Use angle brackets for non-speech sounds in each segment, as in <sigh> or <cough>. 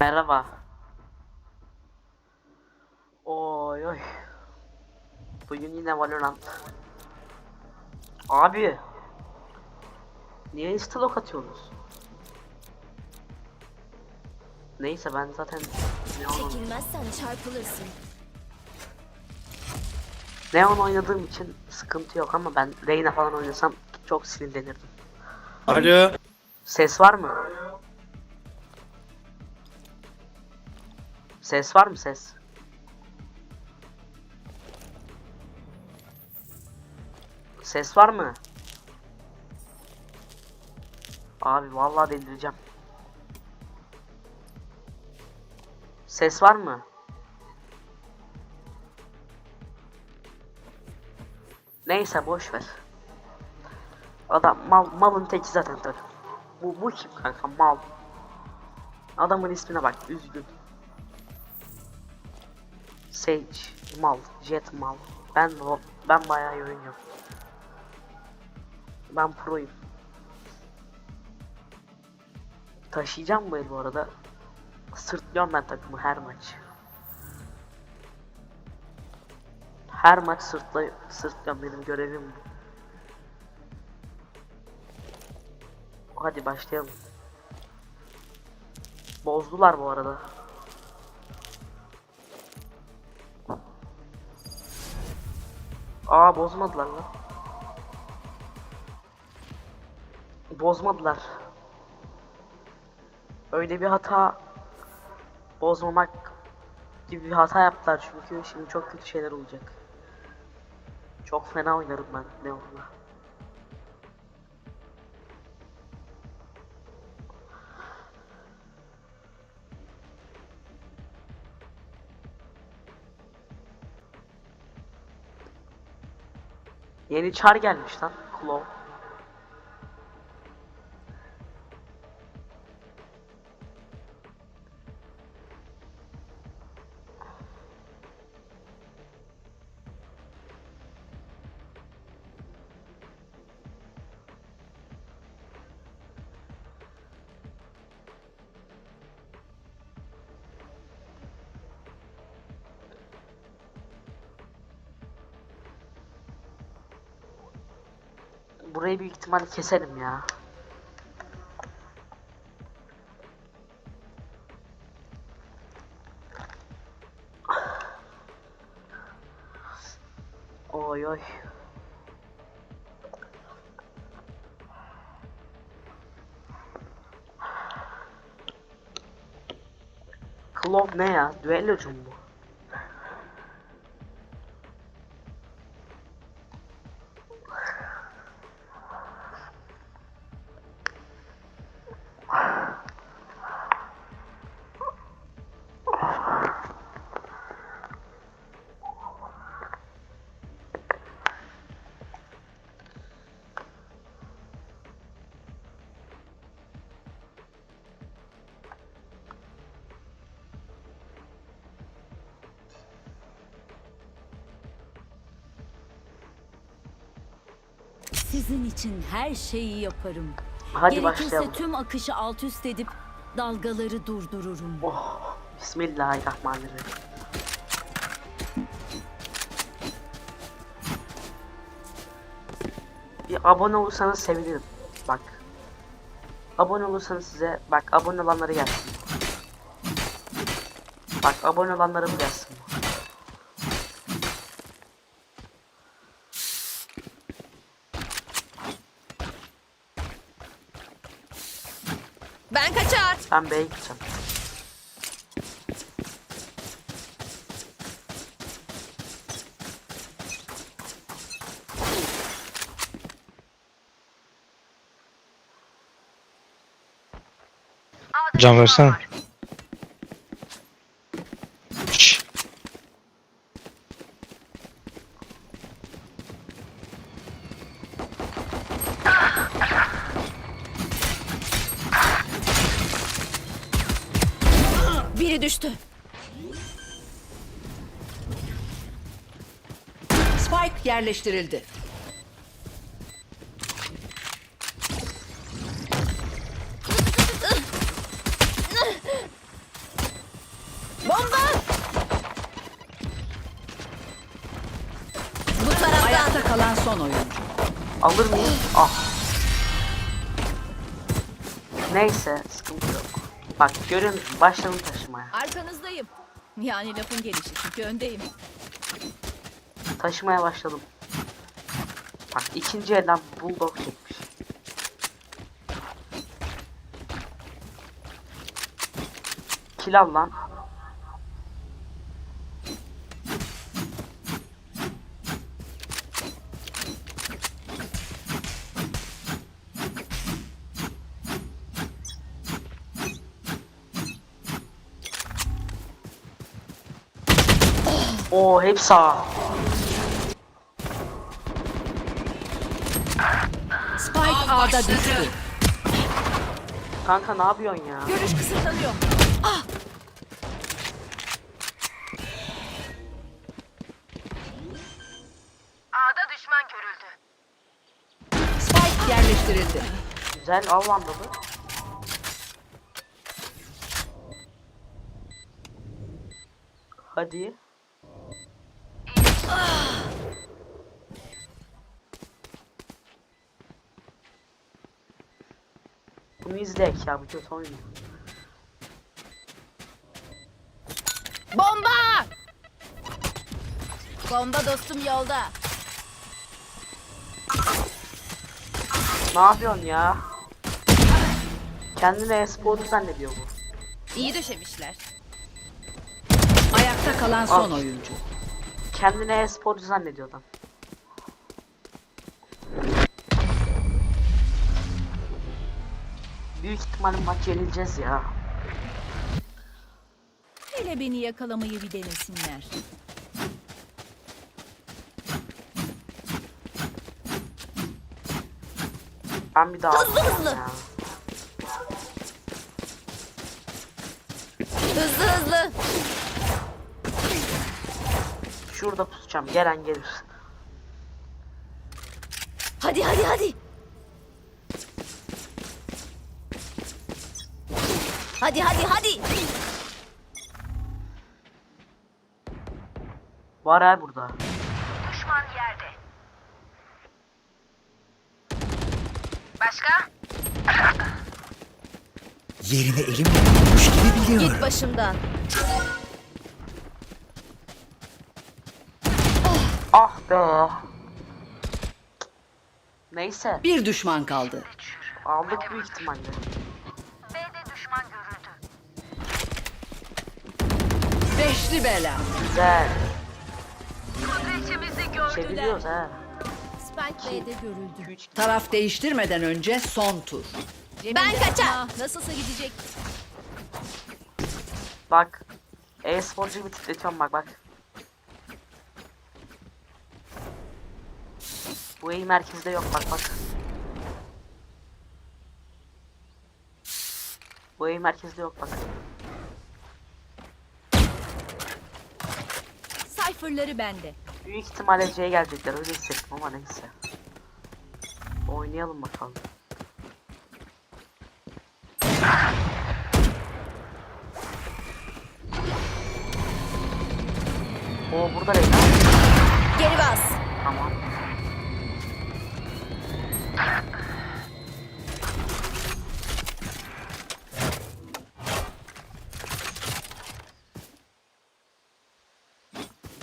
Merhaba. Oy oy. Bugün yine Valorant. Abi. Niye instalok atıyorsunuz? Neyse ben zaten Çekilmezsen çarpılırsın. Neon oynadığım için sıkıntı yok ama ben Reyna falan oynasam çok sinirlenirdim. Alo. Ses var mı? Ses var mı ses? Ses var mı? Abi vallahi delireceğim. Ses var mı? Neyse boş ver. Adam mal malın teki zaten takım. Bu bu kim kanka mal. Adamın ismine bak üzgün. Sage mal, Jet mal. Ben ben bayağı oynuyorum. Ben proyum. Taşıyacağım bu bu arada. Sırtlıyorum ben takımı her maç. Her maç sırtla sırtlıyorum benim görevim bu. Hadi başlayalım. Bozdular bu arada. Aa bozmadılar lan. Bozmadılar. Öyle bir hata bozmamak gibi bir hata yaptılar çünkü şimdi çok kötü şeyler olacak. Çok fena oynarım ben Neon'la. Yeni çar gelmiş lan. Claw. Burayı büyük ihtimalle keserim ya. Oy oy. Klov ne ya? Düellocu mu? Sizin için her şeyi yaparım. Hadi Gerekirse başlayalım. tüm akışı alt üst edip dalgaları durdururum. Oh, Bismillahirrahmanirrahim. Bir abone olursanız sevinirim. Bak. Abone olursanız size bak abone olanları gelsin. Bak abone olanları mı gelsin? Ben kaçar. Ben B'ye gideceğim. Can versene. Biri düştü. Spike yerleştirildi. Bomba! Bu taraftan. Ayakta kalan son oyuncu. Alır mıyım? Ah. Neyse, sıkıntı yok. Bak görüyor musun? Başladım taşımaya. Arkanızdayım. Yani lafın gelişi çünkü öndeyim. Taşımaya başladım. Bak ikinci elden bulldog çekmiş. Kill al lan. Oo hep sağ. Spike A'da düştü. Kanka ne yapıyorsun ya? Görüş kısıtlanıyor. Spike yerleştirildi. Güzel al lan dalı. Hadi. Bunu izleyek ya bu kötü oyun. Bomba! Bomba dostum yolda. Ne yapıyorsun ya? Kendini e-sporcu zannediyor bu. İyi döşemişler. Ayakta kalan son Al. oyuncu. Kendini e-sporcu zannediyor adam. Büyük ihtimalle maç yenileceğiz ya. Hele beni yakalamayı bir denesinler. Ben bir daha Hızlı hızlı. ya. Hızlı hızlı. Şurada pusacağım. Gelen gelir. Hadi hadi hadi. Hadi hadi hadi. Var ha burada. <laughs> Yerine elim dokunmuş gibi biliyorum. Git başımdan. Ah be. Neyse. Bir düşman kaldı. Aldık büyük ihtimalle. Beşli bela. Güzel. Çeviriyoruz ha. Spike B'de görüldü. 3 Taraf değiştirmeden önce son tur. Ben kaçar. Nasılsa gidecek. Bak. E-sporcu gibi titretiyorum bak bak. Bu iyi merkezde yok bak bak. Bu iyi merkezde yok bak. Cypher'ları bende. Büyük ihtimalle C'ye gelecekler öyle hissettim ama neyse. Oynayalım bakalım. O burada Reyna. Geri bas. Tamam.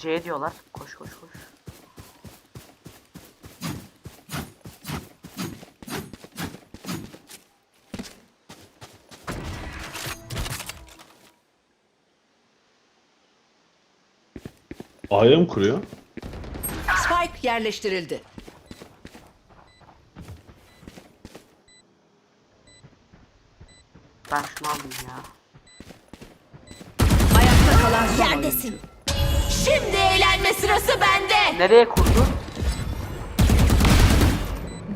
C diyorlar. Koş koş koş. A'ya mı kuruyor? Spike yerleştirildi. Ben şunu alayım ya. Ayakta kalan son Yerdesin. oyuncu. Şimdi eğlenme sırası bende. Nereye kurdun?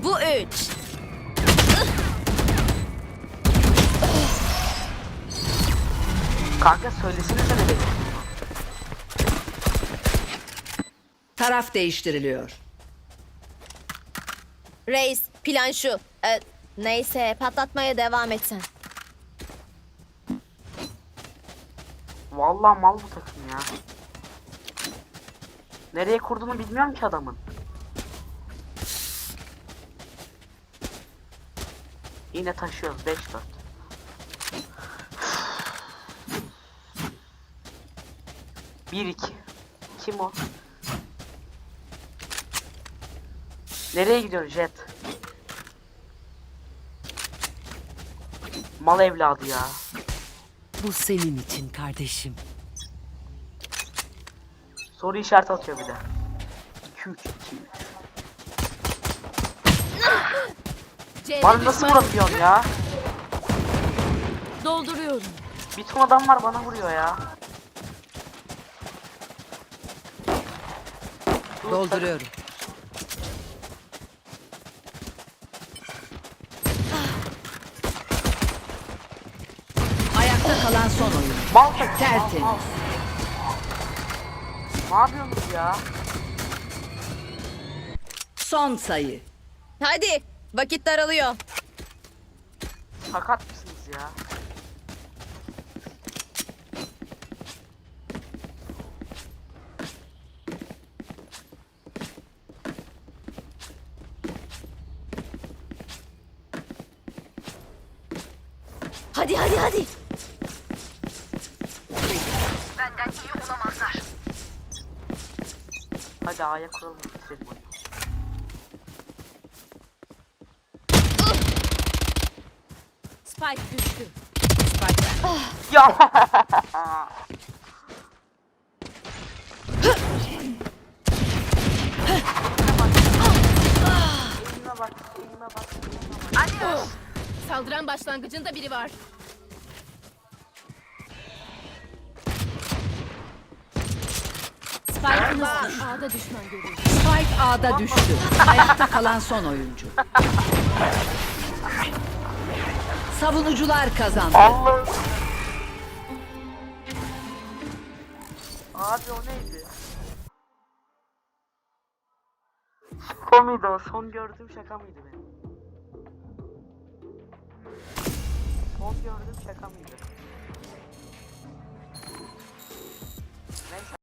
Bu üç. Kanka söylesene sen nereye? Taraf değiştiriliyor. Reis plan şu. Ee, neyse patlatmaya devam etsen. Vallahi mal bu takım ya. Nereye kurduğunu bilmiyorum ki adamın. Yine taşıyoruz 5-4. Bir iki. Kim o? Nereye gidiyorsun Jet? Mal evladı ya. Bu senin için kardeşim. Soru işareti atıyor bir de. 2 3 2 3. Bana nasıl vuramıyorsun ya? Dolduruyorum. Bir ton adam var bana vuruyor ya. Dolduruyorum. Ayakta kalan son oyun. Mal tek Tertemiz. Ne yapıyorsunuz ya? Son sayı. Hadi vakit daralıyor. Sakat mısınız ya? Hadi hadi hadi. Hadi A'ya kuralım bitirelim oyunu. Spike düştü. Ya! Eğime bak, eğime bak, eğime bak. Saldıran başlangıcında biri var. Spike'ınız A'da düşman. Spike A'da düştü. Ayakta kalan son oyuncu. Savunucular kazandı. Allah! Abi o neydi? Şaka mıydı o? Son gördüğüm şaka mıydı benim? Son gördüğüm şaka mıydı?